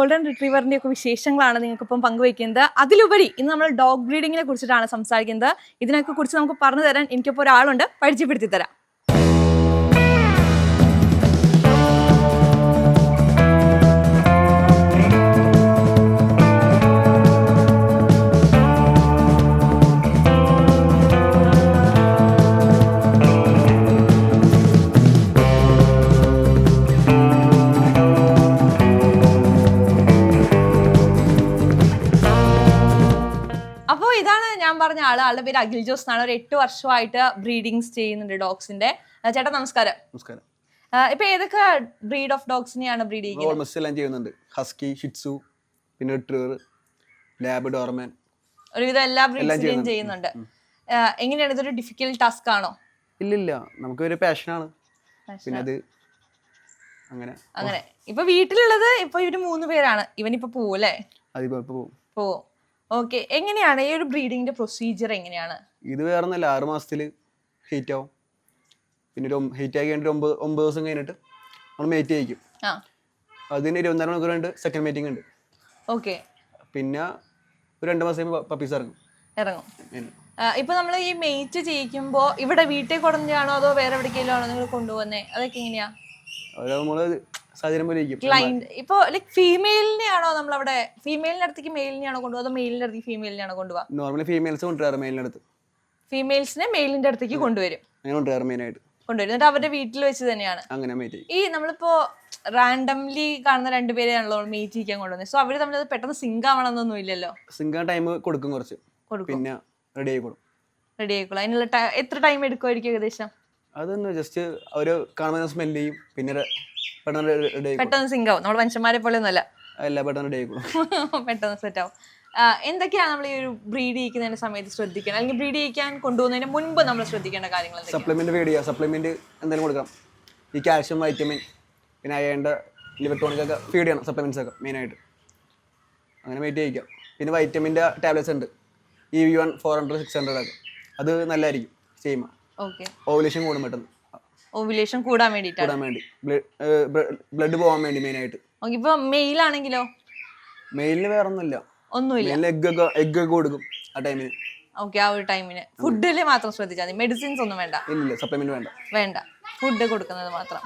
Golden റിട്രീവറിന്റെ ഒക്കെ വിശേഷങ്ങളാണ് നിങ്ങൾക്ക് ഇപ്പം പങ്കുവയ്ക്കുന്നത്. അതിലുപരി ഇന്ന് നമ്മൾ ഡോഗ് ബ്രീഡിങ്ങിനെ കുറിച്ചിട്ടാണ് സംസാരിക്കുന്നത്. ഇതിനൊക്കെ കുറിച്ച് നമുക്ക് പറഞ്ഞു തരാൻ എനിക്കിപ്പോൾ ഒരാളുണ്ട്. പരിചയപ്പെടുത്തി തരാം പേര് അഖിൽ ജോസ് എന്നാണ്. ഒരു എട്ട് വർഷമായിട്ട് ബ്രീഡിങ്സ് ചെയ്യുന്നുണ്ട് ഡോഗ്സിന്റെ. ചേട്ടാ നമസ്കാരം. നമസ്കാരം. ഇപ്പൊ ഏതൊക്കെ ബ്രീഡ് ഓഫ് ഡോഗ്സിനെയാണ് ബ്രീഡ് ചെയ്യുന്നത്? ഓൾമോസ്റ്റ് എല്ലാം ചെയ്യുന്നുണ്ട്. ഹസ്കി ഷിറ്റ്സു പിന്നെ റിട്രീവർ ലാബ് ഡോർമാൻ ഒരുവിധം എല്ലാ ബ്രീഡ്സിനെയും ചെയ്യുന്നുണ്ട്. എങ്ങനെയാണ് ഇതൊരു ഡിഫിക്കൽട്ട് ടാസ്ക് ആണോ? ഇല്ലില്ല. നമുക്ക് ഒരു പാഷനാണ് പിന്നെ അത് അങ്ങനെ. അങ്ങനെ. ഇപ്പൊ വീട്ടിലുള്ളത് ഇപ്പൊ ഇവർ മൂന്ന് പേരാണ്. ഇവനിപ്പോ പോവും അല്ലേ? പോവും. ഓക്കെ എങ്ങനെയാണ് ഈ ഒരു ബ്രീഡിങ്ങിന്റെ പ്രൊസീജിയർ എങ്ങനെയാണ്? ഇത് വേറെ ഒന്നല്ല ആറ് മാസത്തിൽ ഹീറ്റ് ആവും. പിന്നെ ഒരു ഹീറ്റ് ആയി കഴിഞ്ഞിട്ട് ഒമ്പത് ഒമ്പത് ദിവസം കഴിഞ്ഞിട്ട് നമ്മൾ മേറ്റ് ചെയ്യിക്കും. ആ. അതിന് ഇരുപത്തിനാല് മണിക്കൂർ ഉണ്ട് സെക്കൻഡ് മീറ്റിംഗ് ഉണ്ട്. ഓക്കെ പിന്നെ ഒരു രണ്ട് മാസം കഴിയുമ്പോൾ പപ്പീസ് ഇറങ്ങും. ഇറങ്ങും. ഇപ്പൊ നമ്മൾ ഈ മേറ്റ് ചെയ്യിക്കുമ്പോ ഇവിടെ വീട്ടിൽ കൊടുന്നതാണോ അതോ വേറെ എവിടേക്കെങ്കിലും ആണോ നിങ്ങൾ കൊണ്ടുപോകുന്നത് അതൊക്കെ എങ്ങനെയാ? സാഹചര്യം പോലെ ക്ലൈന്റ് ഇപ്പൊ ലൈക് ഫീമെയിലിനെ ആണോ നമ്മൾ അവിടെ ഫീമെയിലിന്റെ അടുത്തേക്ക് മെയിലിനെ ആണോ കൊണ്ടുപോകുക അതോ മെയിലിന്റെ അടുത്തേക്ക് ഫീമെയിലിനെ ആണോ കൊണ്ടുപോകുക നോർമലി ഫീമെയിൽസ് കൊണ്ടുവരാറ് മെയിലിന്റെ അടുത്ത്. ഫീമെയിൽസിനെ മെയിലിന്റെ അടുത്തേക്ക് കൊണ്ടുവരും. അങ്ങനെ കൊണ്ടുവരാറ് മെയിനായിട്ട് കൊണ്ടുവരും. എന്നിട്ട് അവരുടെ വീട്ടിൽ വെച്ച് തന്നെയാണ്. അങ്ങനെ മീറ്റ് ചെയ്യും. ഈ നമ്മളിപ്പോ റാൻഡംലി കാണുന്ന രണ്ടുപേരെയാണല്ലോ മീറ്റ് ചെയ്യാൻ കൊണ്ടുവന്നത് സോ അവർ തമ്മിൽ അത് പെട്ടെന്ന് സിങ്ക് ആവണമെന്നൊന്നും ഇല്ലല്ലോ? സിങ്ക് ടൈം കൊടുക്കും കുറച്ച്. കൊടുക്കും. പിന്നെ റെഡി ആയിക്കോളും. റെഡി ആയിക്കോളും. അതിനുള്ള എത്ര ടൈം എടുക്കുമായിരിക്കും ഏകദേശം? അതൊന്ന് ജസ്റ്റ് അവർ കാണുമ്പോൾ സ്മെല്ല് ചെയ്യും. പിന്നെ പെട്ടെന്ന് സിങ്ക് ആവും. നമ്മുടെ മനുഷ്യന്മാരെ പോലെ പെട്ടെന്ന് സെറ്റ് ആവും. എന്തൊക്കെയാണ് നമ്മൾ ഈ ഒരു ബ്രീഡ് ചെയ്യിക്കുന്നതിന്റെ സമയത്ത് ശ്രദ്ധിക്കണം? അല്ലെങ്കിൽ ബ്രീഡ് ചെയ്യിക്കാൻ കൊണ്ടുപോകുന്നതിന് മുൻപ് നമ്മൾ ശ്രദ്ധിക്കേണ്ട കാര്യങ്ങൾ സപ്ലിമെന്റ് ഫീഡ് ചെയ്യുക സപ്ലിമെന്റ് എന്തെങ്കിലും കൊടുക്കണം ഈ കാൽഷ്യം വൈറ്റമിൻ പിന്നെ അയേണ്ട ഒക്കെ ഫീഡ് ചെയ്യണം സപ്ലിമെന്റ്സ് ഒക്കെ മെയിനായിട്ട് അങ്ങനെ വെയിറ്റ് ചെയ്യിക്കാം. പിന്നെ വൈറ്റമിന്റെ ടാബ്ലറ്റ്സ് ഉണ്ട്. E V one four hundred six hundred ഒക്കെ. അത് നല്ലതായിരിക്കും. സെയിം ഓവുലേഷൻ കൂടും പെട്ടെന്ന്. ഓവുലേഷൻ കൂടാൻ വേണ്ടിയിട്ടാണ്. കൂടാൻ വേണ്ടി. ബ്ലഡ് പോകാൻ വേണ്ടി മെയിനായിട്ട് ഓക്കേ ഇപ്പൊ മെയിൽ ആണെങ്കിലോ? മെയിലിന് വേറെ ഒന്നുമില്ല. ഒന്നുമില്ല എഗ് ഒക്കെ എഗ് ഒക്കെ കൊടുക്കും ആ ടൈമിന് ഓക്കെ ആ ഒരു ടൈമിന് ഫുഡിൽ മാത്രം ശ്രദ്ധിച്ചാൽ മതി. മെഡിസിൻസ് ഒന്നും വേണ്ട. ഇല്ല സപ്ലിമെന്റ് വേണ്ട. വേണ്ട. ഫുഡ് കൊടുക്കുന്നത് മാത്രം.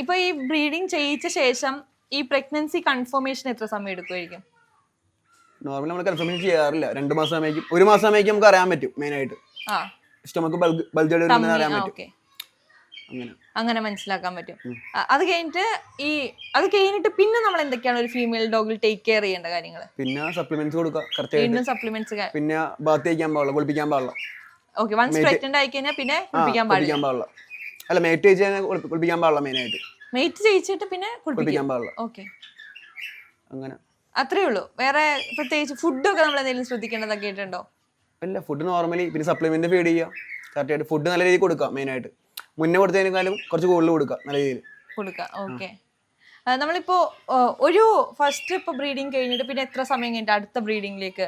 ഇപ്പൊ ഈ ബ്രീഡിങ് ചെയ്യിച്ച ശേഷം ഈ പ്രഗ്നൻസി കൺഫർമേഷൻ എത്ര സമയം എടുക്കുമായിരിക്കും നോർമലി നമ്മൾ കൺഫർമേഷൻ ചെയ്യാറില്ല. രണ്ട് മാസം ആയിരിക്കും ഒരു മാസം ആയിരിക്കും നമുക്ക് അറിയാൻ പറ്റും മെയിനായിട്ട് ആ. സ്റ്റൊമക്ക് ബൾജ് ബൾജ് അറിയാൻ പറ്റും. അങ്ങനെ. മനസ്സിലാക്കാൻ പറ്റും. അത് കഴിഞ്ഞിട്ട് ഈ അത് കഴിഞ്ഞിട്ട് പിന്നെ നമ്മൾ എന്തൊക്കെയാണ് ഒരു ഫീമെയിൽ ഡോഗിൽ ടേക്ക് കെയർ ചെയ്യേണ്ട കാര്യങ്ങൾ? പിന്നെ സപ്ലിമെന്റ്സ് കൊടുക്കുക വീണ്ടും സപ്ലിമെന്റ്സ് പിന്നെ ബാത്ത് കഴിക്കാൻ പാടില്ല കുളിപ്പിക്കാൻ പാടില്ല. ഓക്കെ വൺസ് പ്രഗ്നന്റ് ആയി കഴിഞ്ഞാൽ പിന്നെ കുളിപ്പിക്കാൻ പാടില്ല. അല്ല മേറ്റ് ചെയ്യാൻ കുളിപ്പിക്കാൻ പാടില്ല മെയിനായിട്ട് മേറ്റ് ചെയ്യിച്ചിട്ട് പിന്നെ കുളിപ്പിക്കും. കുളിപ്പിക്കാൻ പാടില്ല. ഓക്കെ അങ്ങനെ. അത്രേ ഉള്ളൂ. വേറെ പ്രത്യേകിച്ച് ഫുഡൊക്കെ നമ്മൾ എന്തെങ്കിലും ശ്രദ്ധിക്കേണ്ടതൊക്കെ ആയിട്ടുണ്ടോ? അല്ല ഫുഡ് നോർമലി പിന്നെ സപ്ലിമെന്റ് ഫീഡ് ചെയ്യുക കറക്റ്റ് ആയിട്ട് ഫുഡ് നല്ല രീതിയിൽ കൊടുക്കുക മെയിനായിട്ട് മുന്നേ കൊടുത്തതിനേക്കാളും കുറച്ച് കൂടുതൽ കൊടുക്കുക നല്ല രീതിയിൽ. കൊടുക്കുക ഓക്കെ. നമ്മളിപ്പോ ഒരു ഫസ്റ്റ് ഇപ്പൊ ബ്രീഡിങ് കഴിഞ്ഞിട്ട് പിന്നെ എത്ര സമയം കഴിഞ്ഞിട്ട് അടുത്ത ബ്രീഡിങ്ങിലേക്ക്?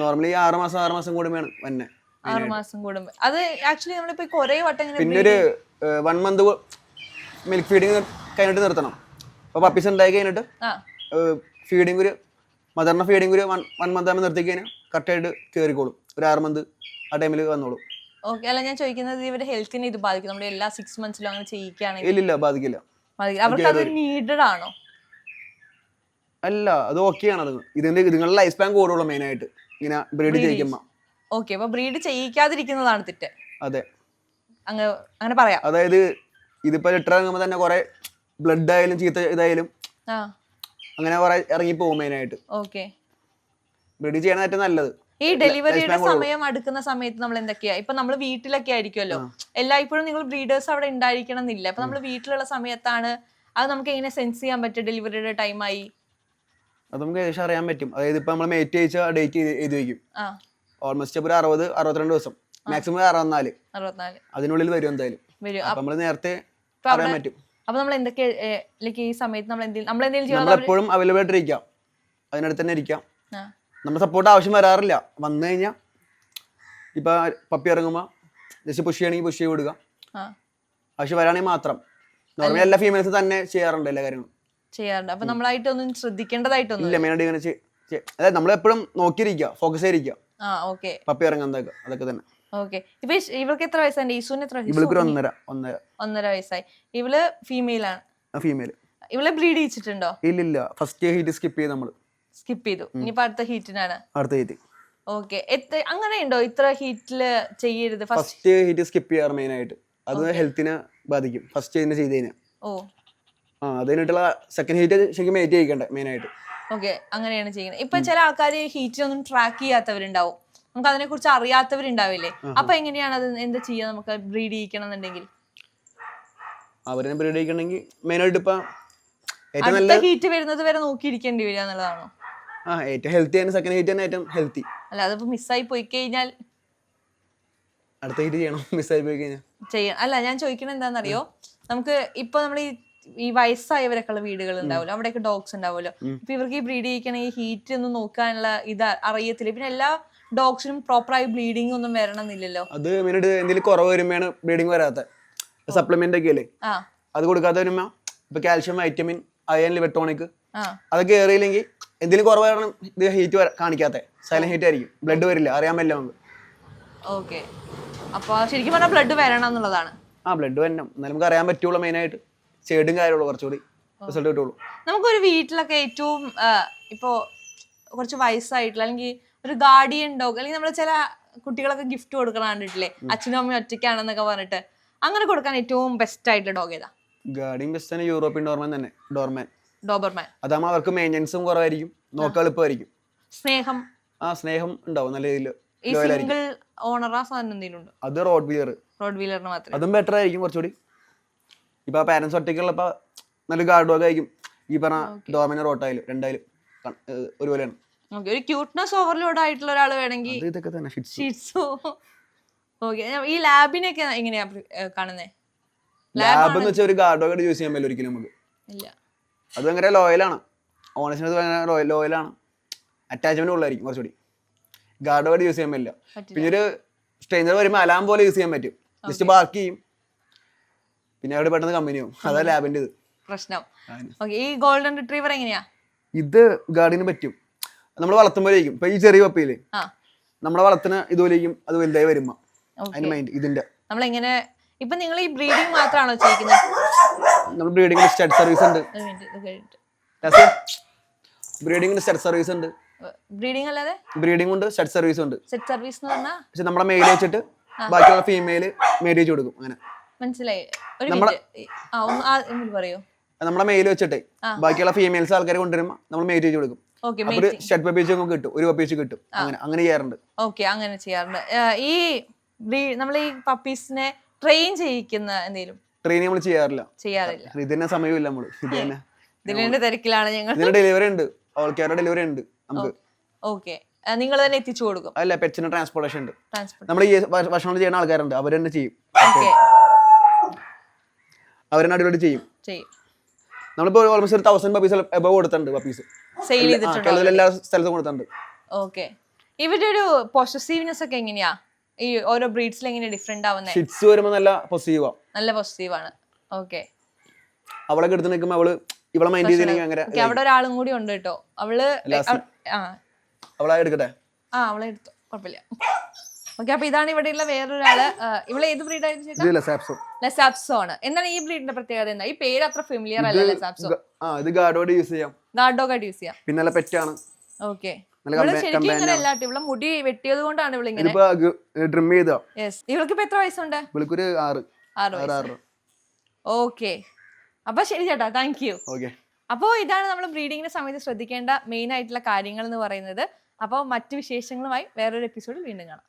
നോർമലി ആറ് മാസം ആറ് മാസം കൂടുമ്പോ വന്നെ ആറ് മാസം കൂടുമ്പോ. അത് ആക്ച്വലി നമ്മളിപ്പോ കുറെ വട്ടം പിന്നെ ഒരു വൺ മന്ത് മിൽക്ക് ഫീഡിങ് കഴിഞ്ഞിട്ട് നിർത്തണം. അപ്പൊ പപ്പീസ് ഉണ്ടായി കഴിഞ്ഞിട്ട് ഫീഡിങ് ഒരു മദറിന്റെ ഫീഡിങ് ഒരു വൺ വൺ മന്ത് ആകുമ്പോൾ നിർത്തി കഴിഞ്ഞാൽ കറക്റ്റായിട്ട് കയറിക്കോളും ഒരു ആറ് മന്ത് ആ ടൈമിൽ വന്നോളും. ഓക്കെ. അല്ല ഞാൻ ചോദിക്കുന്നത് ഇവരുടെ ഹെൽത്തിനെ ഇത് ബാധിക്കും. നമ്മുടെ എല്ലാ സിക്സ് മന്ത്സിലും അങ്ങനെ ചെയ്യിക്കുകയാണെങ്കിൽ. ഇല്ലില്ല ബാധിക്കില്ല. ബാധിക്കും. അവർക്ക് അത് നീഡഡ് ആണോ? അല്ല അത് ഓക്കെയാണ് അത്. ഇതിന്റെ നിങ്ങളുടെ ലൈഫ് സ്പാൻ കൂടുള്ളൂ മെയിനായിട്ട് ഇങ്ങനെ ബ്രീഡ് ചെയ്യിക്കുമ്പോൾ ഓക്കെ അപ്പൊ ബ്രീഡ് ചെയ്യിക്കാതിരിക്കുന്നതാണ് തെറ്റ്. അതെ. അങ്ങ് അങ്ങനെ പറയാം. അതായത് ഇതിപ്പോൾ ലിറ്റർ ഇറങ്ങുമ്പോൾ തന്നെ കുറേ ബ്ലഡ് ആയാലും ചീത്ത ഇതായാലും അങ്ങനെ കുറേ മെയിൻ മെയിനായിട്ട് ഓക്കെ ബ്രീഡ് ചെയ്യണത് ഏറ്റവും നല്ലത്. ഈ ഡെലിവറിയുടെ സമയം അടുക്കുന്ന സമയത്ത് നമ്മൾ എന്തൊക്കെയാ? ഇപ്പൊ നമ്മൾ വീട്ടിലൊക്കെ ആയിരിക്കുമല്ലോ എല്ലായ്പ്പോഴും നിങ്ങൾ ബ്രീഡേഴ്സ് അവിടെ ഉണ്ടായിരിക്കണം എന്നില്ല. അപ്പൊ നമ്മൾ വീട്ടിലുള്ള സമയത്താണ് അത് നമുക്ക് എങ്ങനെ സെൻസ് ചെയ്യാൻ പറ്റും ഡെലിവറിയുടെ ടൈമായി അത് നമുക്ക് ഏകദേശം അറിയാൻ പറ്റും. അതായത് ഇപ്പൊ നമ്മൾ മേറ്റ് അയച്ച ഡേറ്റ് എഴുതി വയ്ക്കും ആ. ഓൾമോസ്റ്റ് ഇപ്പൊ ഒരു അറുപത് അറുപത്തിരണ്ട് ദിവസം. മാക്സിമം അറുപത്തിനാല്. അതിനുള്ളിൽ വരും എന്തായാലും. നമ്മൾ നേരത്തെ അപ്പൊ അറിയാൻ പറ്റും. അപ്പൊ നമ്മൾ എന്തൊക്കെ ലൈക്ക് ഈ സമയത്ത് നമ്മൾ എന്തെങ്കിലും നമ്മൾ എന്തെങ്കിലും നമ്മൾ എപ്പോഴും അവൈലബിൾ ആയിട്ട് ഇരിക്കാം അതിനടുത്ത് തന്നെ ഇരിക്കാം. നമ്മുടെ സപ്പോർട്ട് ആവശ്യം വരാറില്ല. വന്നു കഴിഞ്ഞാൽ ഇപ്പം പപ്പി ഇറങ്ങുമ്പോൾ ജസ്റ്റ് പുഷ് ചെയ്യണമെങ്കിൽ പുഷ് ചെയ്ത് വിടുക. ആവശ്യം വരാണെങ്കിൽ മാത്രം. നോർമലി എല്ലാ ഫീമെയിൽസ് തന്നെ ചെയ്യാറുണ്ട് എല്ലാ കാര്യങ്ങളും. ചെയ്യാറുണ്ട്. അപ്പൊ നമ്മളായിട്ടൊന്നും ശ്രദ്ധിക്കേണ്ടതായിട്ടൊന്നും ഇല്ല മെയിനായിട്ട് ഇങ്ങനെ അതായത് നമ്മൾ എപ്പോഴും നോക്കിയിരിക്കുക ഫോക്കസ് ചെയ്തിരിക്കുക. ആ ഓക്കെ പപ്പി ഇറങ്ങുന്നതൊക്കെ അതൊക്കെ തന്നെ. ഓക്കെ ഇപ്പൊ ഇവൾക്ക് എത്ര വയസ്സുണ്ട് ഈസുവിന് എത്ര വയസ്സ്? ഒന്നര ഒന്നര. ഒന്നര വയസ്സായി. ഇവൾ ഫീമെയിൽ ആണ്. ഫീമെയിൽ ഇവളെ ബ്രീഡ് ചെയ്യിച്ചിട്ടുണ്ടോ ഇല്ലില്ല ഫസ്റ്റ് ഹീറ്റ് സ്കിപ്പ് ചെയ്ത് നമ്മൾ സ്കിപ്പ് ചെയ്തു. ഇനിയിപ്പോ അടുത്ത ഹീറ്റിനാണ് അടുത്ത ഹീറ്റ് ഓക്കെ അങ്ങനെ ഉണ്ടോ? ഇത്ര ഹീറ്റിൽ ചെയ്യരുത്. ഫസ്റ്റ് ഹീറ്റ് സ്കിപ്പ് ചെയ്യാറ് മെയിൻ ആയിട്ട്. അത് ഹെൽത്തിനെ ബാധിക്കും. ഫസ്റ്റ് ചെയ്യുന്ന ചെയ്ത് കഴിഞ്ഞാൽ ഓ. ആ അത് കഴിഞ്ഞിട്ടുള്ള സെക്കൻഡ് ഹീറ്റ് ശരിക്കും മേറ്റ് ചെയ്യിക്കണ്ടേ മെയിനായിട്ട് ഓക്കെ അങ്ങനെയാണ് ചെയ്യുന്നത്. ഇപ്പൊ ചില ആൾക്കാർ ഹീറ്റിനൊന്നും ട്രാക്ക് ചെയ്യാത്തവരുണ്ടാവും. നമുക്ക് അതിനെ കുറിച്ച് അറിയാത്തവരുണ്ടാവില്ലേ അപ്പൊ എങ്ങനെയാണ് അത് എന്താ ചെയ്യാ നമുക്ക് ബ്രീഡ് ചെയ്യിക്കണം എന്നുണ്ടെങ്കിൽ അവരെ ബ്രീഡ് ചെയ്യിക്കണമെങ്കിൽ മെയിനായിട്ട് ഇപ്പൊ ഹീറ്റ് വരുന്നത് വരെ നോക്കിയിരിക്കേണ്ടി വരിക എന്നുള്ളതാണോ? ആ ഏറ്റവും ഹെൽത്തി ആണ് സെക്കൻഡ് ഹീറ്റ് തന്നെ ഏറ്റവും ഹെൽത്തി അല്ല അതിപ്പോ മിസ്സായി പോയി കഴിഞ്ഞാൽ? അടുത്ത ഹീറ്റ് ചെയ്യണം? മിസ്സായി പോയി കഴിഞ്ഞാൽ ചെയ്യാം അല്ല ഞാൻ ചോദിക്കണത് എന്താണെന്നറിയോ? നമുക്ക് ഇപ്പൊ നമ്മൾ ഈ ഈ വയസ്സായവരൊക്കെയുള്ള വീടുകൾ ഉണ്ടാവുമല്ലോ അവിടെയൊക്കെ ഡോഗ്സ് ഉണ്ടാവുമല്ലോ. ഇപ്പൊ ഇവർക്ക് ഈ ബ്രീഡ് ചെയ്യിക്കണ ഈ ഹീറ്റ് ഒന്നും നോക്കാനുള്ള ഇത് അറിയത്തില്ല. പിന്നെ എല്ലാ ഡോഗ്സിനും പ്രോപ്പറായി ബ്ലീഡിംഗ് ഒന്നും വരണം എന്നില്ലല്ലോ അത് മെയിനായിട്ട് എന്തെങ്കിലും കുറവ് വരുമ്പോഴാണ് ബ്ലീഡിങ് വരാത്ത സപ്ലിമെന്റ് ഒക്കെ അല്ലേ അത് കൊടുക്കാതെ വരുമ്പോ ഇപ്പൊ calcium vitamin iron liver tonic അതൊക്കെ ഏറിയില്ലെങ്കിൽ എന്തെങ്കിലും കുറവ് കാരണം ഇത് ഹീറ്റ് കാണിക്കാത്ത. സൈലന്റ് ഹീറ്റ് ആയിരിക്കും. ബ്ലഡ് വരില്ല. അറിയാൻ പറ്റില്ല നമുക്ക്. ഓക്കെ അപ്പൊ ശരിക്കും പറഞ്ഞാൽ ബ്ലഡ് വരണം എന്നുള്ളതാണ്. ആ ബ്ലഡ് വരണം. എന്നാലും നമുക്ക് അറിയാൻ പറ്റുള്ളൂ മെയിനായിട്ട് ഷെയ്ഡും കാര്യമുള്ളൂ കുറച്ചുകൂടി. റിസൾട്ട് കിട്ടുള്ളൂ. നമുക്കൊരു വീട്ടിലൊക്കെ ഏറ്റവും ഇപ്പോൾ ഇപ്പോ കുറച്ച് വയസ്സായിട്ടുള്ള അല്ലെങ്കിൽ ഒരു ഗാർഡിയൻ ഡോഗ് അല്ലെങ്കിൽ നമ്മൾ ചില കുട്ടികളൊക്കെ ഗിഫ്റ്റ് കൊടുക്കണം കണ്ടിട്ടില്ലേ? അച്ഛനും അമ്മയും ഒറ്റയ്ക്കാണെന്നൊക്കെ പറഞ്ഞിട്ട്. അങ്ങനെ കൊടുക്കാൻ ഏറ്റവും ബെസ്റ്റ് ആയിട്ടുള്ള ഡോഗ് ഏതാ? ഗാർഡിയൻ ബെസ്റ്റ് തന്നെ യൂറോപ്യൻ ഡോർമാൻ തന്നെ. Doberman Doberman. അതാകുമ്പോൾ അവർക്ക് മെയിൻസും കുറവായിരിക്കും. നോക്കാൻ എളുപ്പമായിരിക്കും സ്നേഹം. ആ സ്നേഹം ഉണ്ടാവും നല്ല രീതിയിൽ. ഈ സിംഗിൾ ഓണർ ആ സാധനം എന്തെങ്കിലും ഉണ്ടോ? അത് റോഡ് വീലർ റോഡ് വീലറിന് മാത്രം അതും ബെറ്റർ ആയിരിക്കും കുറച്ചുകൂടി. ഇപ്പൊ പാരന്റ്സ് ഒറ്റയ്ക്കുള്ളപ്പോ നല്ല ഗാർഡ് ഡോഗ് ആയിരിക്കും. ഈ പറഞ്ഞ ഡോമിനർ റോട്ടായാലും രണ്ടായാലും ഒരുപോലെയാണ്. ഒരു ക്യൂട്ട്നെസ് ഓവർലോഡ് ആയിട്ടുള്ള ഒരാൾ വേണമെങ്കിൽ ഇതൊക്കെ തന്നെ ഷീറ്റ്സോ ഓക്കെ ഈ ലാബിനൊക്കെ എങ്ങനെയാ കാണുന്നേ? ലാബ് എന്ന് വെച്ചാൽ ഒരു ഗാർഡ് ഡോഗ് യൂസ് ചെയ്യാൻ പറ്റില്ല ഒരിക്കലും നമുക്ക് ഇല്ല. അത് ഭയങ്കര ലോയലാണ് ഓണസിന് അത് ഭയങ്കര ലോയലാണ് അറ്റാച്ച്മെന്റ് ഉള്ളതായിരിക്കും കുറച്ചുകൂടി. ഗാർഡ് വേർഡ് യൂസ് ചെയ്യാൻ പറ്റില്ല. പിന്നെ ഒരു സ്ട്രെയിനർ വരുമ്പോൾ അലാം പോലെ യൂസ് ചെയ്യാൻ പറ്റും. ജസ്റ്റ് ബാക്കി ചെയ്യും. പിന്നെ അവിടെ പെട്ടെന്ന് കമ്പനിയാവും അതാ ലാബിന്റെ ഇത്. പ്രശ്നം. ഈ ഗോൾഡൻ റിട്രീവർ എങ്ങനെയാ? ഇത് ഗാർഡിന് പറ്റും. നമ്മൾ വളർത്തുമ്പോഴേക്കും. ഇപ്പൊ ഈ ചെറിയ പപ്പിയിൽ നമ്മളെ വളർത്തുന്ന ഇതുപോലെയും അത് വലുതായി വരുമ്പോ. അതിന് മൈൻഡ് ഇതിന്റെ. നമ്മൾ എങ്ങനെ ഇപ്പൊ നിങ്ങൾ ഈ ബ്രീഡിംഗ് മാത്രമാണോ ചെയ്യിക്കുന്നത് നമ്മൾ ബ്രീഡിംഗിന് സ്റ്റഡ് സർവീസ് ഉണ്ട്. ബ്രീഡിംഗിന് സ്റ്റഡ് സർവീസ് ഉണ്ട്. ബ്രീഡിംഗ് അല്ലാതെ? ബ്രീഡിംഗ് ഉണ്ട് സ്റ്റഡ് സർവീസ് ഉണ്ട്. സെറ്റ് സർവീസ് എന്ന് പറഞ്ഞാൽ പക്ഷെ നമ്മളെ മെയിൽ വെച്ചിട്ട് ബാക്കിയുള്ള ഫീമെയിൽ മേരേജ് കൊടുക്കും അങ്ങനെ. മനസ്സിലായി. പറയൂ. നമ്മളെ മെയിൽ വെച്ചിട്ട് ബാക്കിയുള്ള ഫീമെയിൽസ് ആൾക്കാരെ കൊണ്ടുവരുമ്പോൾ നമ്മൾ മേരേജ് കൊടുക്കും. ഷെഡ് നമുക്ക് കിട്ടും ഒരു പപ്പീച്ച് കിട്ടും. അങ്ങനെ അങ്ങനെ ചെയ്യാറുണ്ട്. ഓക്കെ അങ്ങനെ ചെയ്യാറുണ്ട്. ഈ നമ്മൾ ഈ പപ്പീസിനെ ട്രെയിൻ ചെയ്യിക്കുന്ന എന്തെങ്കിലും ട്രെയിനിങ് നമ്മൾ ചെയ്യാറില്ല. ചെയ്യാറില്ല. ഇത് തന്നെ സമയമില്ല നമ്മൾ. ഇത് തന്നെ. ഇതിന്റെ തിരക്കിലാണ് ഞങ്ങൾ ഇതിന് ഡെലിവറി ഉണ്ട്. ഓൾക്കാരുടെ ഡെലിവറി ഉണ്ട് നമുക്ക്. ഓക്കെ. നിങ്ങൾ തന്നെ എത്തിച്ചു കൊടുക്കും. അല്ല പെറ്റ്സിന് ട്രാൻസ്പോർട്ടേഷൻ ഉണ്ട്. നമ്മുടെ നമ്മൾ ഈ ഭക്ഷണം ചെയ്യുന്ന ആൾക്കാരുണ്ട്. അവർ തന്നെ ചെയ്യും. അവരെന്നെ അടിപൊളി ചെയ്യും. ചെയ്യും. നമ്മളിപ്പോൾ ഓൾമോസ്റ്റ് ഒരു തൗസൻഡ് പപ്പീസ് എബവ് കൊടുത്തിട്ടുണ്ട് പപ്പീസ് സെയിൽ ചെയ്തിട്ടുണ്ട് എല്ലാ സ്ഥലത്തും കൊടുത്തിട്ടുണ്ട്. ഓക്കെ. ഇവരുടെ ഒരു പൊസസീവ്നെസ് ഒക്കെ എങ്ങനെയാ? ഈ ഓരോ ബ്രീഡ്സിൽ എങ്ങനെ ഡിഫറെന്റ് ആവുന്നത് ഷിറ്റ്സ് വരുമ്പോൾ നല്ല പോസിറ്റീവാ നല്ല പോസിറ്റീവ് ആണ്. ഓക്കെ അവളെ എടുത്ത് നിൽക്കുമ്പോൾ അവൾ ഇവളെ മൈൻഡ് ചെയ്തില്ലെങ്കിൽ അങ്ങനെ ഓക്കെ അവിടെ ഒരാളും കൂടി ഉണ്ട് ട്ടോ അവൾ ആ. അവളെ എടുക്കട്ടെ? ആ അവളെ എടുത്തു. കുഴപ്പമില്ല. ഓക്കെ അപ്പൊ ഇതാണ് ഇവിടെയുള്ള വേറൊരാൾ. ഇവിടെ ഏത് ബ്രീഡായിരുന്നു ചേട്ടാ? ഇതില്ല സാപ്സോ ലെസാപ്സോ ആണ്. എന്താണ് ഈ ബ്രീഡിന്റെ പ്രത്യേകത എന്താ? ഈ പേര് അത്ര ഫെമിലിയർ അല്ല ലെസാപ്സോ ആ ഇത് ഗാർഡോഡ് യൂസ് ചെയ്യാം. ഗാർഡ് ആയിട്ട് യൂസ് ചെയ്യാം. പിന്നെ പെറ്റാണ് ഓക്കെ മുടി വെട്ടിയത് കൊണ്ടാണ് ഡ്രിം ചെയ്താ? ഇവൾക്ക് ഇപ്പൊ എത്ര വയസ്സുണ്ട്? ഇവൾക്കൊരു ആറ്. ആറ് ഓക്കെ. അപ്പൊ ശരി ചേട്ടാ താങ്ക് യു അപ്പോൾ ഇതാണ് നമ്മൾ ബ്രീഡിങ്ങിന്റെ സമയത്ത് ശ്രദ്ധിക്കേണ്ട മെയിൻ ആയിട്ടുള്ള കാര്യങ്ങൾ എന്ന് പറയുന്നത്. അപ്പോൾ മറ്റു വിശേഷങ്ങളുമായി വേറൊരു എപ്പിസോഡിൽ വീണ്ടും കാണാം.